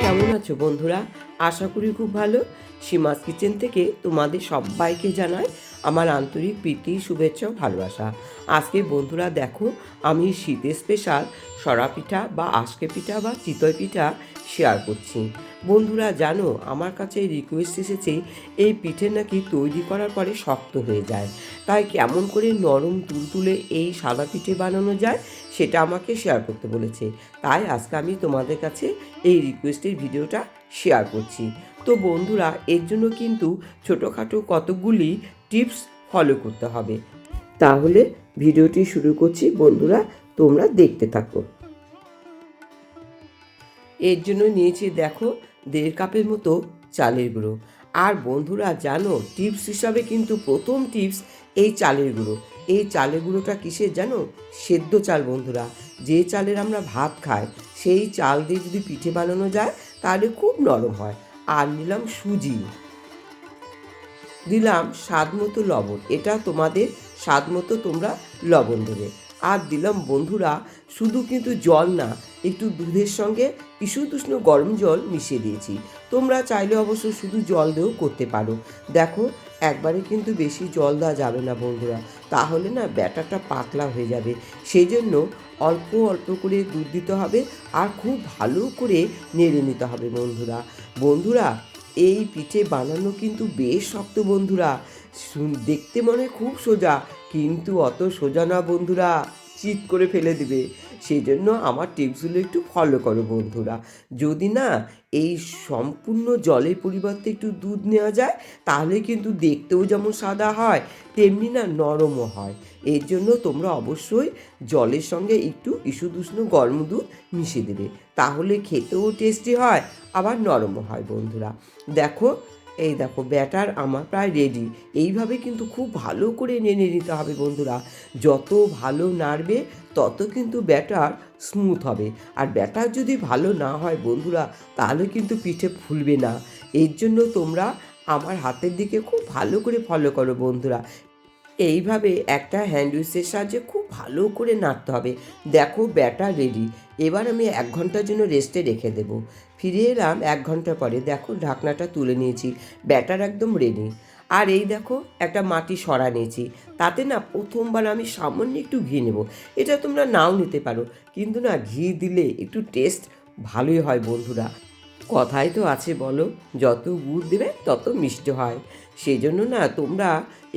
কেমন আছো বন্ধুরা? আশা করি খুব ভালো। সীমাস কিচেন থেকে তোমাদের সবাইকে জানাই আমার আন্তরিক প্রীতি, শুভেচ্ছা ভালোবাসা। আজকে বন্ধুরা দেখো, আমি শীতের স্পেশাল সরা পিঠা বা আজকে পিঠা বা চিতই পিঠা শেয়ার করছি। বন্ধুরা জানো, আমার কাছে রিকোয়েস্ট এসেছে, এই পিঠে নাকি তৈরি করার পরে শক্ত হয়ে যায়। তাই কেমন করে নরম তুলতুলে এই সাদা পিঠে বানানো যায়, সেটা আমাকে শেয়ার করতে বলেছে। তাই আজকে আমি তোমাদের কাছে এই রিকোয়েস্টের ভিডিওটা শেয়ার করছি। তো বন্ধুরা, এর জন্য কিন্তু ছোটোখাটো কতগুলি টিপস ফলো করতে হবে। তাহলে ভিডিওটি শুরু করছি। বন্ধুরা, তোমরা দেখতে থাকো। এর জন্য নিয়েছি দেখো দেড় কাপের মতো চালের গুঁড়ো। আর বন্ধুরা, জানো টিপস হিসাবে কিন্তু প্রথম টিপস এই চালের গুঁড়ো। এই চালের গুঁড়োটা কিসের জানো? সেদ্ধ চাল, বন্ধুরা। যে চালের আমরা ভাত খাই, সেই চাল দিয়ে যদি পিঠে বানানো যায় তাহলে খুব নরম হয়। আর নিলাম সুজি। দিলাম স্বাদ মতো লবণ। এটা তোমাদের স্বাদ মতো তোমরা লবণ দেবে। আর দিলাম বন্ধুরা, শুধু কিন্তু জল না, একটু দুধের সঙ্গে ইস্যুতুষ্ণ গরম জল মিশিয়ে দিয়েছি। তোমরা চাইলে অবশ্য শুধু জল দিয়েও করতে পারো। দেখো একবারে কিন্তু বেশি জল দেওয়া যাবে না বন্ধুরা। তাহলে না ব্যাটারটা পাতলা হয়ে যাবে। সেই জন্য অল্প অল্প করে দুধ দিতে হবে আর খুব ভালো করে নেড়ে নিতে হবে বন্ধুরা। বন্ধুরা, এই পিঠে বানানো কিন্তু বেশ শক্ত বন্ধুরা। দেখতে মনে খুব সোজা, কিন্তু অত সোজা না বন্ধুরা। চিট করে ফেলে দিবে। সেই জন্য আমার টিপসগুলো একটু ফলো করো বন্ধুরা। যদি না এই সম্পূর্ণ জলের পরিবর্তে একটু দুধ নেওয়া যায়, তাহলে কিন্তু দেখতেও যেমন সাদা হয়, তেমনি না নরমও হয়। এর জন্য তোমরা অবশ্যই জলের সঙ্গে একটু ইস্যুদুষ্ণ গরম দুধ মিশিয়ে দেবে। তাহলে খেতেও টেস্টি হয়, আবার নরমও হয় বন্ধুরা। দেখো এই দেখো, ব্যাটার আমার প্রায় রেডি এইভাবে কিন্তু খুব ভালো করে নেড়ে নিতে হবে বন্ধুরা। যত ভালো নাড়বে, তত কিন্তু ব্যাটার স্মুথ হবে। আর ব্যাটার যদি ভালো না হয় বন্ধুরা, তাহলে কিন্তু পিঠে ফুলবে না। এর জন্য তোমরা আমার হাতের দিকে খুব ভালো করে ফলো করো বন্ধুরা। এইভাবে একটা হ্যান্ডউইচের সাহায্যে খুব ভালো করে নাড়তে হবে। দেখো ব্যাটার রেডি এবার আমি এক ঘণ্টার জন্য রেস্টে রেখে দেবো। ফিরে এলাম এক ঘণ্টা পরে। দেখো ঢাকনাটা তুলে নিয়েছি। ব্যাটার একদম রেডি আর এই দেখো একটা মাটি সরা নিয়েছি। তাতে না প্রথমবার আমি সামান্য একটু ঘি নেব। এটা তোমরা নাও নিতে পারো। কিন্তু না ঘি দিলে একটু টেস্ট ভালোই হয় বন্ধুরা। কথাই তো আছে বলো, যত গুড় দেবে তত মিষ্টি হয়। সেই জন্য না তোমরা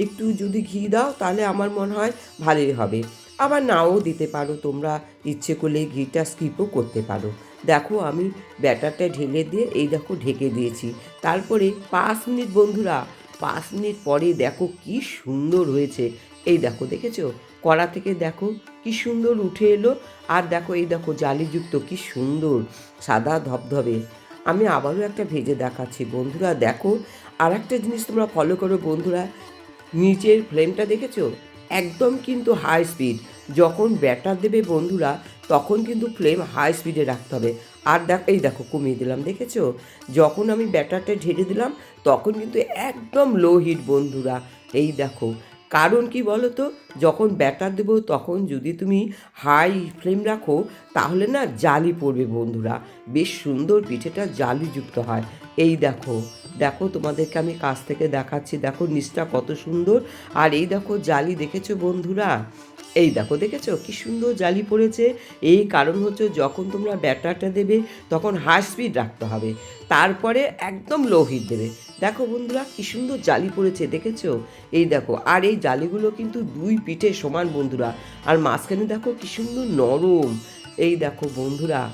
একটু যদি ঘি দাও তাহলে আমার মনে হয় ভালোই হবে। আবার নাও দিতে পারো, তোমরা ইচ্ছে করলে ঘিটা স্কিপও করতে পারো। দেখো আমি ব্যাটারটা ঢেলে দিয়ে এই দেখো ঢেকে দিয়েছি। তারপরে পাঁচ মিনিট বন্ধুরা, পাঁচ মিনিট পরে দেখো কি সুন্দর হয়েছে। এই দেখো দেখেছ? কড়া থেকে দেখো কি সুন্দর উঠে এলো। আর দেখো এই দেখো জালিযুক্ত কি সুন্দর, সাদা ধবধবে। আমি আবারও একটা ভেজে দেখাচ্ছি। বন্ধুরা, দেখো আর একটা জিনিস তোমরা ফলো করো বন্ধুরা। নিচের ফ্লেমটা দেখেছ? একদম কিন্তু হাই স্পিড যখন ব্যাটার দেবে বন্ধুরা, তখন কিন্তু ফ্লেম হাই স্পিডে রাখতে হবে। আর দেখ, এই দেখো, কমিয়ে দিলাম, দেখেছ? যখন আমি ব্যাটারটা ঢেলে দিলাম, তখন কিন্তু একদম লো হিট বন্ধুরা। এই দেখো কারণ কি বলো তো যখন ব্যাটার দেবো, তখন যদি তুমি হাই ফ্লেম রাখো, তাহলে না জালি পড়বে বন্ধুরা। বেশ সুন্দর পিঠেটা জালিযুক্ত হয়। এই দেখো দেখো তোমাদেরকে আমি কাছ থেকে দেখাচ্ছি। দেখো নিচটা কত সুন্দর। আর এই দেখো জালি দেখেছ বন্ধুরা? এই দেখো, দেখেছ? কি সুন্দর জালি পড়েছে। এই কারণ হচ্ছে যখন তোমরা ব্যাটারটা দেবে, তখন হাই স্পিড রাখতে হবে। তারপরে একদম লো হিট দেবে। দেখো বন্ধুরা, কি সুন্দর জালি পড়েছে, দেখেছ? এই দেখো, আর এই জালিগুলো কিন্তু দুই পিঠে সমান বন্ধুরা। আর মাঝখানে দেখো, কি সুন্দর নরম। এই দেখো বন্ধুরা,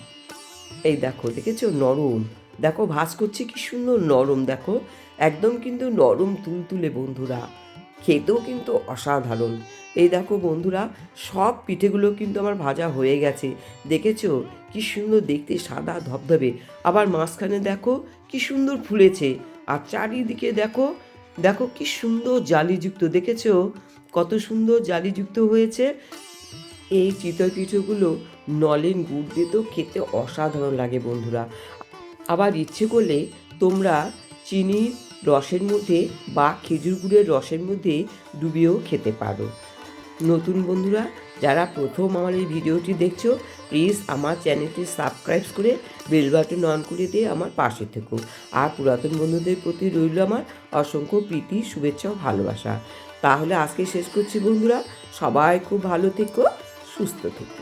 এই দেখো, দেখেছ? নরম। দেখো ভাস করছে, কি সুন্দর নরম, দেখো। একদম কিন্তু নরম তুলতুলে বন্ধুরা। খেতেও কিন্তু অসাধারণ। এই দেখো বন্ধুরা, সব পিঠেগুলো কিন্তু আমার ভাজা হয়ে গেছে। দেখেছ? কি সুন্দর দেখতে, সাদা, ধবধবে। আবার মাঝখানে দেখো, কি সুন্দর ফুলেছে। আর চারিদিকে দেখো দেখো কি সুন্দর জালিযুক্ত। দেখেছ? কত সুন্দর জালিযুক্ত হয়েছে। এই চিতই পিঠেগুলো নলেন গুড় দিয়ে তো খেতে অসাধারণ লাগে বন্ধুরা। আবার ইচ্ছে করলে তোমরা চিনির রসের মধ্যে বা খেজুর গুড়ের রসের মধ্যে ডুবিয়েও খেতে পারো। নতুন বন্ধুরা, যারা প্রথম আমার এই ভিডিওটি দেখছ প্লিজ আমার চ্যানেলটি সাবস্ক্রাইব করে বেল বাটন অন করে দিয়ে আমার পাশে থেকো। আর পুরাতন বন্ধুদের প্রতি রইল আমার অসংখ্য প্রীতি, শুভেচ্ছা ও ভালোবাসা। তাহলে আজকে শেষ করছি বন্ধুরা, সবাই খুব ভালো থেকো, সুস্থ থেকো।